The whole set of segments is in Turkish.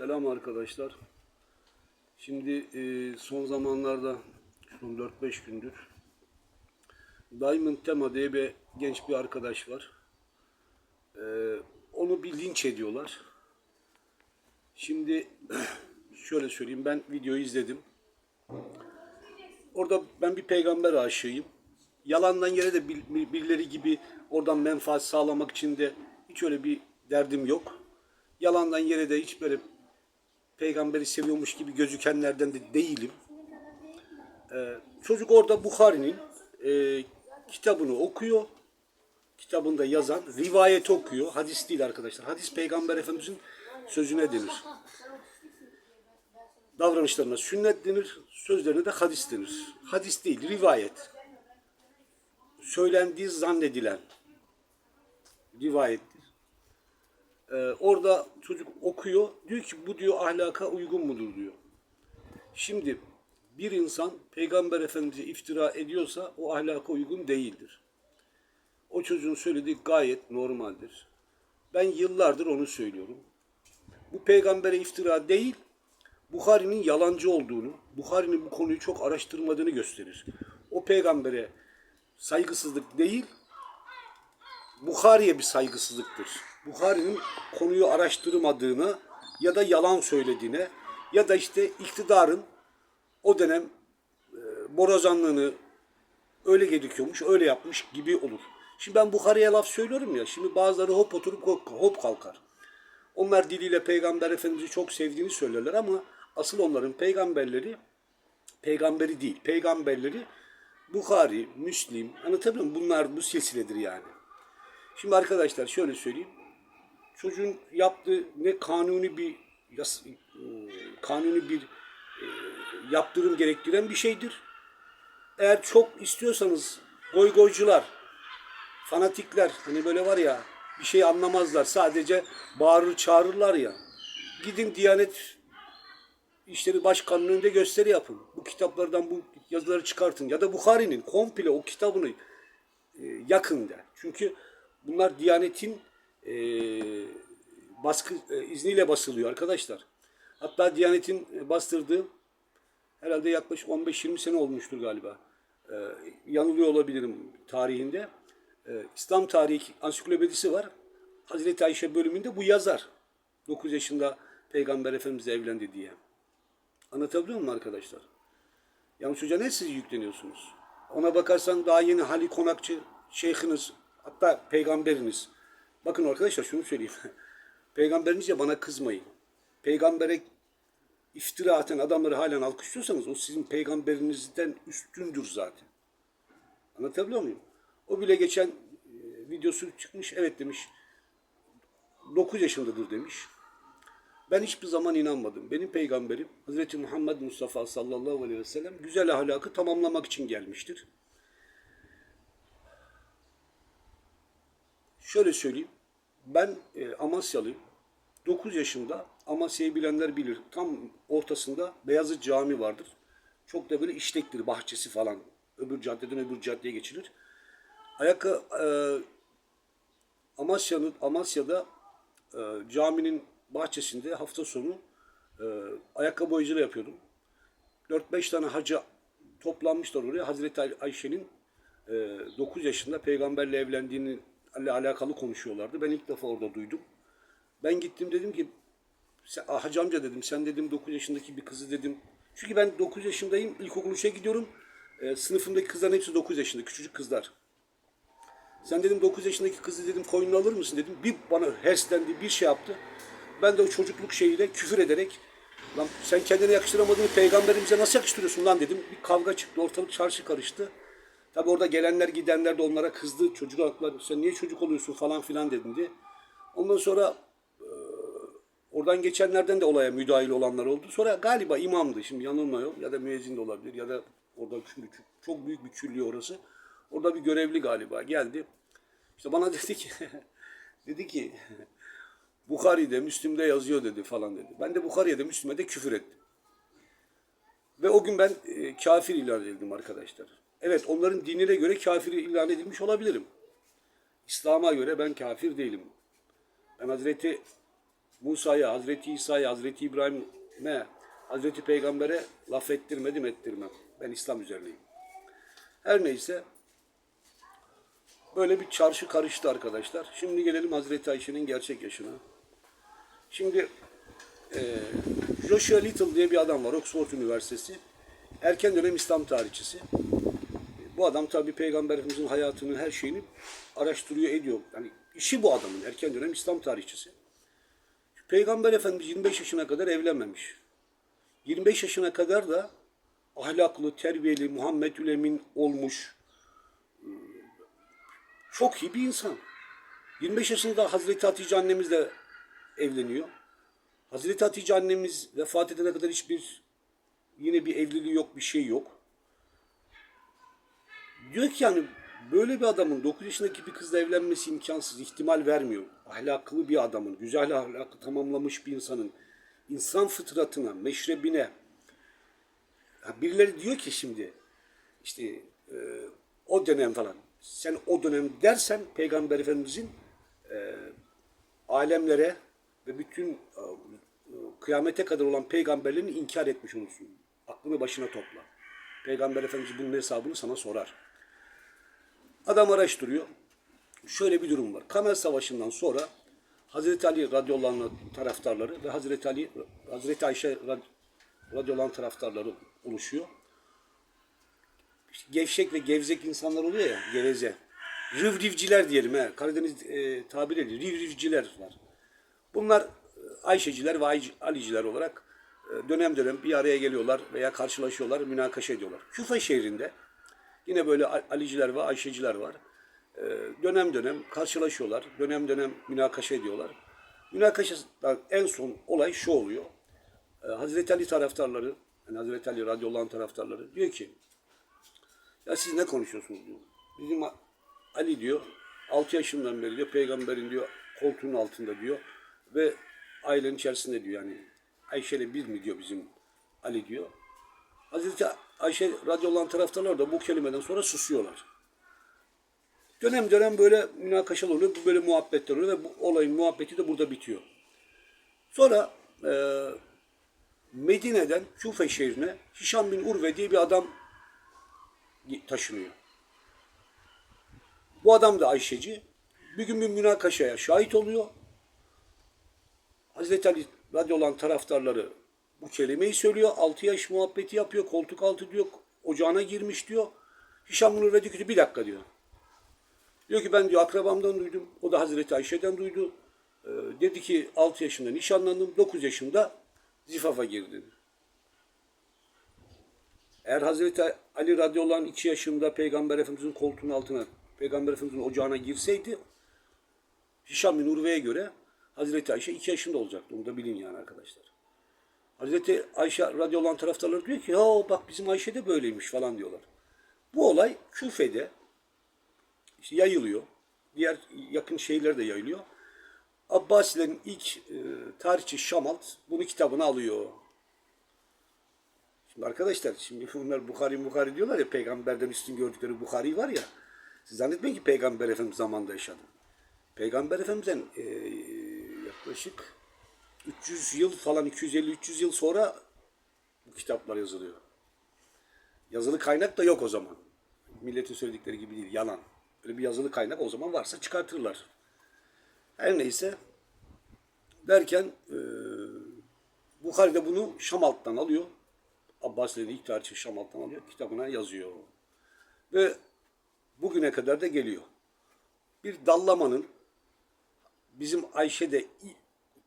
Selam arkadaşlar. Şimdi e, son zamanlarda son 4-5 gündür Diamond Tema diye bir genç bir arkadaş var. E, onu bir linç ediyorlar. Şimdi şöyle söyleyeyim ben videoyu izledim. Orada ben bir peygamber aşığıyım. Yalandan yere de bir- bir- birileri gibi oradan menfaat sağlamak için de hiç öyle bir derdim yok. Yalandan yere de hiç böyle peygamberi seviyormuş gibi gözükenlerden de değilim. Ee, çocuk orada Bukhari'nin e, kitabını okuyor. Kitabında yazan rivayeti okuyor. Hadis değil arkadaşlar. Hadis peygamber efendimizin sözüne denir. Davranışlarına sünnet denir, sözlerine de hadis denir. Hadis değil, rivayet. Söylendiği zannedilen rivayettir. Ee, orada çocuk okuyor. Diyor ki bu diyor ahlaka uygun mudur diyor. Şimdi bir insan peygamber efendimize iftira ediyorsa o ahlaka uygun değildir. O çocuğun söylediği gayet normaldir. Ben yıllardır onu söylüyorum. Bu peygambere iftira değil, Bukhari'nin yalancı olduğunu, Bukhari'nin bu konuyu çok araştırmadığını gösterir. O peygambere saygısızlık değil, Bukhari'ye bir saygısızlıktır. Bukhari'nin konuyu araştırmadığına ya da yalan söylediğine ya da işte iktidarın o dönem e, borazanlığını öyle gerekiyormuş, öyle yapmış gibi olur. Şimdi ben Bukhari'ye laf söylüyorum ya, şimdi bazıları hop oturup hop kalkar. Onlar diliyle Peygamber Efendimiz'i çok sevdiğini söylerler ama asıl onların peygamberleri peygamberi değil. Peygamberleri Bukhari, Müslim, anlatabiliyor muyum? Bunlar bu silsiledir yani. Şimdi arkadaşlar şöyle söyleyeyim. Çocuğun yaptığı ne kanuni bir yas, e, kanuni bir e, yaptırım gerektiren bir şeydir. Eğer çok istiyorsanız goygoycular, fanatikler hani böyle var ya bir şey anlamazlar. Sadece bağırır çağırırlar ya. Gidin Diyanet İşleri Başkanı'nın önünde gösteri yapın. Bu kitaplardan bu yazıları çıkartın. Ya da Bukhari'nin komple o kitabını e, yakın der. Çünkü bunlar Diyanet'in e, baskı e, izniyle basılıyor arkadaşlar. Hatta Diyanet'in e, bastırdığı herhalde yaklaşık 15-20 sene olmuştur galiba. E, yanılıyor olabilirim tarihinde. E, İslam tarihi ansiklopedisi var. Hazreti Ayşe bölümünde bu yazar. 9 yaşında Peygamber Efendimiz evlendi diye. Anlatabiliyor muyum arkadaşlar? Yani çocuğa ne siz yükleniyorsunuz? Ona bakarsan daha yeni Halil Konakçı şeyhiniz hatta peygamberiniz. Bakın arkadaşlar şunu söyleyeyim. Peygamberinizce bana kızmayın. Peygambere iftira atan adamları halen alkışlıyorsanız o sizin peygamberinizden üstündür zaten. Anlatabiliyor muyum? O bile geçen e, videosu çıkmış. Evet demiş. 9 yaşındadır demiş. Ben hiçbir zaman inanmadım. Benim peygamberim Hz. Muhammed Mustafa sallallahu aleyhi ve sellem güzel ahlakı tamamlamak için gelmiştir. Şöyle söyleyeyim. Ben e, Amasyalıyım. 9 yaşında Amasya'yı bilenler bilir. Tam ortasında Beyazıt Cami vardır. Çok da böyle işlektir bahçesi falan. Öbür caddeden öbür caddeye geçilir. Ayakkabı e, Amasya'nın Amasya'da e, caminin bahçesinde hafta sonu e, ayakkabı boyacılığı yapıyordum. 4-5 tane hacı toplanmışlar oraya. Hazreti Ay- Ayşe'nin e, 9 yaşında peygamberle evlendiğini ile alakalı konuşuyorlardı. Ben ilk defa orada duydum. Ben gittim dedim ki "Aa, hacı amca dedim sen dedim 9 yaşındaki bir kızı dedim. Çünkü ben 9 yaşındayım. İlkokul 3'e gidiyorum. E, sınıfımdaki kızların hepsi 9 yaşında. Küçücük kızlar. Sen dedim 9 yaşındaki kızı dedim koynuna alır mısın dedim. Bir bana herslendi bir şey yaptı. Ben de o çocukluk şeyiyle küfür ederek lan sen kendine yakıştıramadığını peygamberimize nasıl yakıştırıyorsun lan dedim. Bir kavga çıktı ortalık çarşı karıştı. Tabi orada gelenler gidenler de onlara kızdı. Çocuk haklar sen niye çocuk oluyorsun falan filan dedi. Ondan sonra e, oradan geçenlerden de olaya müdahil olanlar oldu. Sonra galiba imamdı şimdi yanılmıyorum ya da müezzin de olabilir ya da orada çünkü çok büyük bir küllüğü orası. Orada bir görevli galiba geldi. İşte bana dedi ki dedi ki Bukhari'de, Müslim'de yazıyor dedi falan dedi. Ben de Bukhari'ye de Müslim'e de küfür ettim. Ve o gün ben e, kafir ilan edildim arkadaşlar. Evet onların dinine göre kafir ilan edilmiş olabilirim. İslam'a göre ben kafir değilim. Ben Hazreti Musa'ya, Hazreti İsa'ya, Hazreti İbrahim'e, Hazreti Peygamber'e laf ettirmedim ettirmem. Ben İslam üzerineyim. Her neyse böyle bir çarşı karıştı arkadaşlar. Şimdi gelelim Hazreti Ayşe'nin gerçek yaşına. Şimdi eee Joshua Little diye bir adam var Oxford Üniversitesi. Erken dönem İslam tarihçisi. Bu adam tabii Peygamberimizin hayatını, her şeyini araştırıyor, ediyor. Yani işi bu adamın, erken dönem İslam tarihçisi. Peygamber Efendimiz 25 yaşına kadar evlenmemiş. 25 yaşına kadar da ahlaklı, terbiyeli, Muhammed Ülemin olmuş. Çok iyi bir insan. 25 yaşında Hazreti Hatice annemizle evleniyor. Hazreti Hatice annemiz vefat edene kadar hiçbir yine bir evliliği yok, bir şey yok. Diyor ki yani böyle bir adamın 9 yaşındaki bir kızla evlenmesi imkansız, ihtimal vermiyor. Ahlaklı bir adamın, güzel ahlakı tamamlamış bir insanın insan fıtratına, meşrebine ya birileri diyor ki şimdi işte e, o dönem falan sen o dönem dersen Peygamber Efendimizin e, alemlere ve bütün e, kıyamete kadar olan peygamberlerini inkar etmiş olursun. Aklını başına topla. Peygamber Efendimiz bunun hesabını sana sorar. Adam araştırıyor. Şöyle bir durum var. Kamer Savaşı'ndan sonra Hazreti Ali radıyallahu taraftarları ve Hazreti Ali Hazreti Ayşe rad- radıyallahu taraftarları oluşuyor. İşte gevşek ve gevzek insanlar oluyor ya, geveze. Rivrivciler diyelim he. Karadeniz e, tabiriyle rivrivciler var. Bunlar e, Ayşeciler ve Aliciler olarak e, dönem dönem bir araya geliyorlar veya karşılaşıyorlar, münakaşa ediyorlar. Küfe şehrinde yine böyle Aliciler ve Ayşeciler var. E, Dönem dönem karşılaşıyorlar, dönem dönem münakaşa ediyorlar. Münakaşadan en son olay şu oluyor. E, Hazreti Ali taraftarları, yani Hazreti Ali radıyallahu anh taraftarları diyor ki ya siz ne konuşuyorsunuz diyor. Bizim Ali diyor 6 yaşından beri diyor peygamberin diyor koltuğunun altında diyor ve ailenin içerisinde diyor yani Ayşe ile bir mi diyor bizim Ali diyor. Hazreti Ayşe radıyallahu anh taraftarlar da bu kelimeden sonra susuyorlar. Dönem dönem böyle münakaşalar oluyor, böyle muhabbetler oluyor ve bu olayın muhabbeti de burada bitiyor. Sonra e, Medine'den Küfe şehrine Hişam bin Urve diye bir adam taşınıyor. Bu adam da Ayşeci. Bir gün bir münakaşaya şahit oluyor. Hazreti Ali radıyallahu anh taraftarları bu kelimeyi söylüyor. 6 yaş muhabbeti yapıyor. Koltuk altı diyor. Ocağına girmiş diyor. Hişam diyor ki bir dakika diyor. Diyor ki ben diyor akrabamdan duydum. O da Hazreti Ayşe'den duydu. Ee, dedi ki 6 yaşında nişanlandım. 9 yaşında zifafa girdim. Eğer Hazreti Ali radıyallahu anh 2 yaşında Peygamber Efendimizin koltuğunun altına, Peygamber Efendimizin ocağına girseydi, Hişam bin Urve'ye göre Hazreti Ayşe 2 yaşında olacaktı. Onu da bilin yani arkadaşlar. Hazreti Ayşe radıyallahu anh taraftarları diyor ki ya bak bizim Ayşe de böyleymiş falan diyorlar. Bu olay Küfe'de işte yayılıyor. Diğer yakın şehirlere de yayılıyor. Abbasilerin ilk e, tarihçi Şamalt bunu kitabına alıyor. Şimdi arkadaşlar şimdi bunlar Bukhari Bukhari diyorlar ya peygamberden üstün gördükleri Bukhari var ya. Siz zannetmeyin ki peygamber efendimiz zamanında yaşadı. Peygamber efendimizden e, yaklaşık 300 yıl falan 250-300 yıl sonra bu kitaplar yazılıyor. Yazılı kaynak da yok o zaman. Milletin söyledikleri gibi değil, yalan. Öyle bir yazılı kaynak o zaman varsa çıkartırlar. Her neyse derken e, Bukhari de bunu Şamalt'tan alıyor. Abbasilerin ilk tarihçi Şamalt'tan alıyor. Kitabına yazıyor. Ve bugüne kadar da geliyor. Bir dallamanın bizim Ayşe'de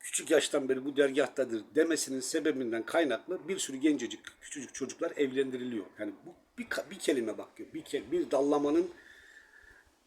küçük yaştan beri bu dergahtadır demesinin sebebinden kaynaklı bir sürü gencecik, küçücük çocuklar evlendiriliyor. Yani bu bir, bir kelime bakıyor. Bir, bir dallamanın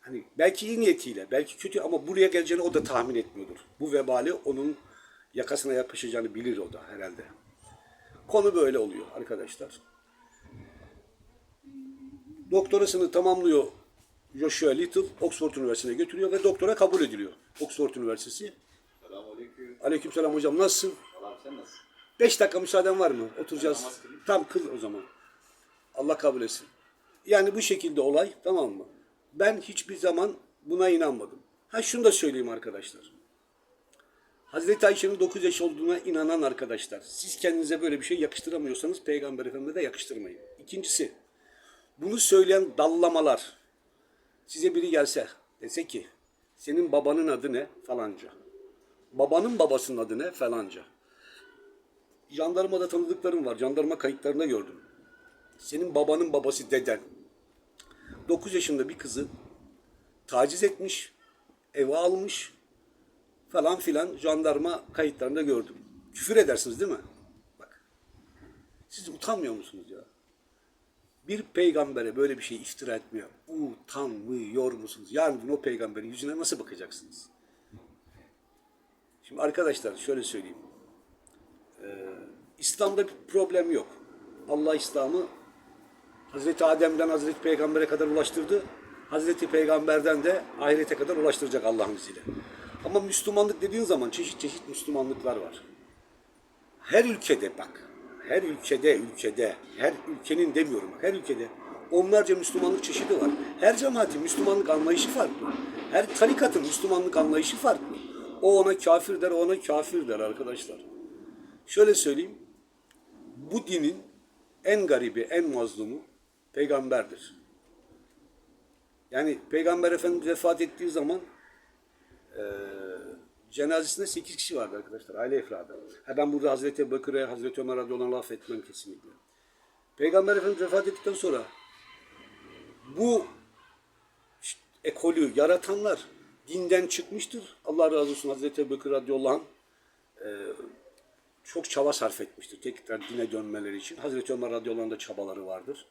hani belki iyi niyetiyle, belki kötü ama buraya geleceğini o da tahmin etmiyordur. Bu vebali onun yakasına yapışacağını bilir o da herhalde. Konu böyle oluyor arkadaşlar. Doktorasını tamamlıyor Joshua Little, Oxford Üniversitesi'ne götürüyor ve doktora kabul ediliyor. Oxford Üniversitesi. Selamünaleyküm. Aleykümselam hocam nasılsın? Selam sen nasılsın? 5 dakika müsaaden var mı? Oturacağız. Tam kıl o zaman. Allah kabul etsin. Yani bu şekilde olay tamam mı? Ben hiçbir zaman buna inanmadım. Ha şunu da söyleyeyim arkadaşlar. Hazreti Ayşe'nin 9 yaş olduğuna inanan arkadaşlar. Siz kendinize böyle bir şey yakıştıramıyorsanız Peygamber Efendimiz'e de yakıştırmayın. İkincisi, bunu söyleyen dallamalar. Size biri gelse dese ki senin babanın adı ne falanca. Babanın babasının adı ne falanca. Jandarmada tanıdıklarım var. Jandarma kayıtlarında gördüm. Senin babanın babası deden. 9 yaşında bir kızı taciz etmiş, eve almış falan filan jandarma kayıtlarında gördüm. Küfür edersiniz değil mi? Bak. Siz utanmıyor musunuz ya? Bir peygambere böyle bir şey iftira etmiyor. Utanmıyor musunuz? Yarın o peygamberin yüzüne nasıl bakacaksınız? Şimdi arkadaşlar şöyle söyleyeyim. Ee, İslam'da bir problem yok. Allah İslam'ı Hazreti Adem'den Hazreti Peygamber'e kadar ulaştırdı. Hazreti Peygamber'den de ahirete kadar ulaştıracak Allah'ın izniyle. Ama Müslümanlık dediğin zaman çeşit çeşit Müslümanlıklar var. Her ülkede bak, her ülkede, ülkede, her ülkenin demiyorum, her ülkede onlarca Müslümanlık çeşidi var. Her cemaatin Müslümanlık anlayışı farklı. Her tarikatın Müslümanlık anlayışı farklı. O ona kafir der, ona kafir der arkadaşlar. Şöyle söyleyeyim, bu dinin en garibi, en mazlumu peygamberdir. Yani Peygamber Efendimiz vefat ettiği zaman eee cenazesinde 8 kişi vardı arkadaşlar, aile efradı. Ha ben burada Hazreti Ebubekir'e, Hazreti Ömer radıyallahu anh laf etmem kesinlikle. Peygamber Efendimiz vefat ettikten sonra bu ekolü yaratanlar dinden çıkmıştır. Allah razı olsun Hazreti Ebubekir radıyallahu anh çok çaba sarf etmiştir tekrar dine dönmeleri için. Hazreti Ömer radıyallahu da çabaları vardır.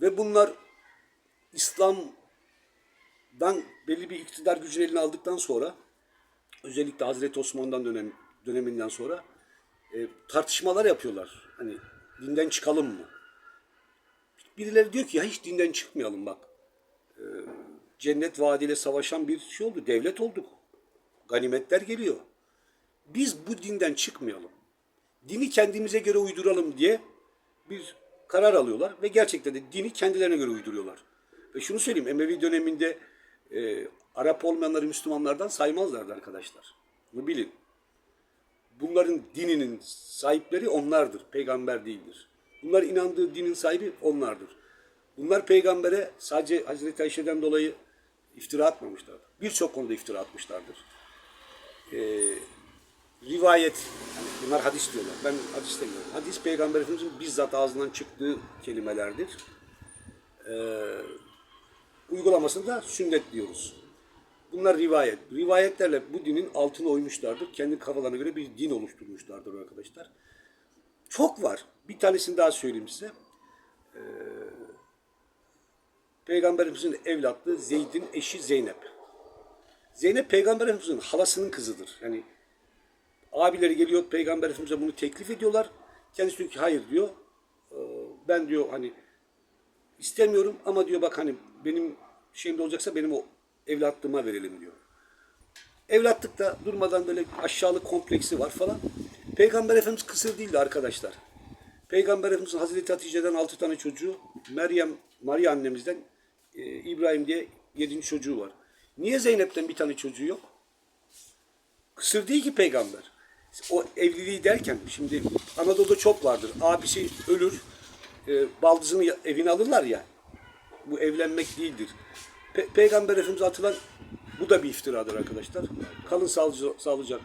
Ve bunlar İslam'dan belli bir iktidar gücünü eline aldıktan sonra özellikle Hazreti Osman'dan dönem, döneminden sonra e, tartışmalar yapıyorlar. Hani dinden çıkalım mı? Birileri diyor ki ya hiç dinden çıkmayalım bak. E, cennet vaadiyle savaşan bir şey oldu. Devlet olduk. Ganimetler geliyor. Biz bu dinden çıkmayalım. Dini kendimize göre uyduralım diye bir karar alıyorlar ve gerçekten de dini kendilerine göre uyduruyorlar. Ve şunu söyleyeyim Emevi döneminde e, Arap olmayanları Müslümanlardan saymazlardı arkadaşlar. Bunu bilin. Bunların dininin sahipleri onlardır. Peygamber değildir. Bunlar inandığı dinin sahibi onlardır. Bunlar peygambere sadece Hazreti Ayşe'den dolayı iftira atmamışlardır. Birçok konuda iftira atmışlardır. Ee, rivayet, yani bunlar hadis diyorlar. Ben hadis demiyorum. Hadis Peygamber Efendimiz'in bizzat ağzından çıktığı kelimelerdir. Ee, uygulamasında sünnet diyoruz. Bunlar rivayet. Rivayetlerle bu dinin altına oymuşlardır. Kendi kafalarına göre bir din oluşturmuşlardır arkadaşlar. Çok var. Bir tanesini daha söyleyeyim size. Ee, Peygamberimizin evlatlığı Zeyd'in eşi Zeynep. Zeynep Peygamber Efendimizin halasının kızıdır. Yani abileri geliyor Peygamber Efendimiz'e bunu teklif ediyorlar. Kendisi diyor ki hayır diyor. Ee, Ben diyor hani istemiyorum ama diyor bak hani benim şeyimde olacaksa benim o evlatlığıma verelim diyor. Evlatlıkta durmadan böyle aşağılık kompleksi var falan. Peygamber Efendimiz kısır değildi arkadaşlar. Peygamber Efendimiz'in Hazreti Hatice'den altı tane çocuğu, Meryem, Maria annemizden e, İbrahim diye yedinci çocuğu var. Niye Zeynep'ten bir tane çocuğu yok? Kısır değil ki peygamber. O evliliği derken şimdi Anadolu'da çok vardır. Abisi ölür, e, baldızını evine alırlar ya. Bu evlenmek değildir. Pe- peygamber Efendimiz'e atılan bu da bir iftiradır arkadaşlar. Kalın sağlıcakla.